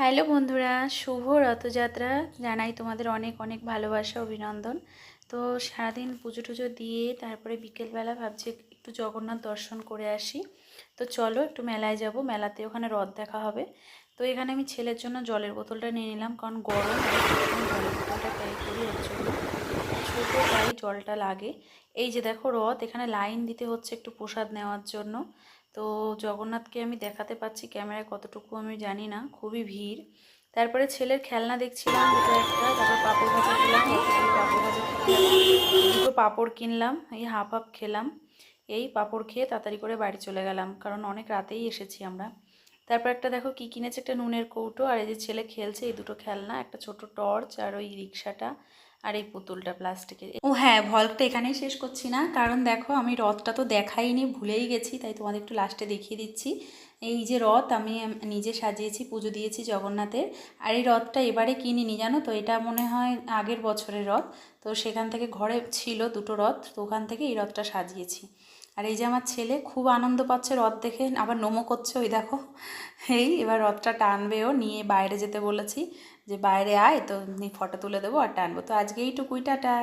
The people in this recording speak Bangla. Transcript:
হ্যালো বন্ধুরা, শুভ রথযাত্রা। জানাই তোমাদের অনেক অনেক ভালোবাসা, অভিনন্দন। তো সারাদিন পুজো টুজো দিয়ে তারপরে বিকেলবেলা ভাবছি একটু জগন্নাথ দর্শন করে আসি। তো চলো একটু মেলায় যাব। মেলাতে ওখানে রথ দেখা হবে। তো এখানে আমি ছেলের জন্য জলের বোতলটা নিয়ে নিলাম, কারণ গরম জলের বোতলটা ক্যারি করি ওর জন্য। ছোটো জলটা লাগে। এই যে দেখো রথ, এখানে লাইন দিতে হচ্ছে একটু প্রসাদ নেওয়ার জন্য। তো জগন্নাথকে আমি দেখাতে পাচ্ছি ক্যামেরায় কতটুকু আমি জানি না, খুবই ভিড়। তারপরে ছেলের খেলনা দেখছিলাম, দুটো একটা, তারপর পাঁপড় ভাজা খেলাম পাপড় ভাজা দুটো পাঁপড় কিনলাম, এই হাফ হাফ খেলাম। এই পাঁপড় খেয়ে তাড়াতাড়ি করে বাড়ি চলে গেলাম, কারণ অনেক রাতেই এসেছি আমরা। তারপর একটা দেখো কি কিনেছে? একটা নুনের কৌটো আর এই যে ছেলে খেলছে, এই দুটো খেলনা, একটা ছোট টর্চ আর ওই রিক্সাটা আর এই পুতুলটা প্লাস্টিকের। ও হ্যাঁ ভল্গটা এখানেই শেষ করছি না, কারণ দেখো আমি রথটা তো দেখাইনি, ভুলেই গেছি, তাই তোমাদের একটু লাস্টে দেখিয়ে দিচ্ছি। এই যে রথ আমি, নিজে সাজিয়েছি, পুজো দিয়েছি জগন্নাথের, আর এই রথটা এবারে কিনিনি, জানো তো? এটা মনে হয় আগের বছরের রথ, তো সেখান থেকে ঘরে ছিল দুটো রথ, তো ওখান থেকে এই রথটা সাজিয়েছি। আর এই যে আমার ছেলে খুব আনন্দ পাচ্ছে রথ দেখে, আবার নোমো করছে ওই দেখো। এই এবার রথটা টানবেও নিয়ে বাইরে যেতে বলেছি যে বাইরে আয়, তো ফটো তুলে দেবো আর টানবো। তো আজকে এইটুকুই, টাটা।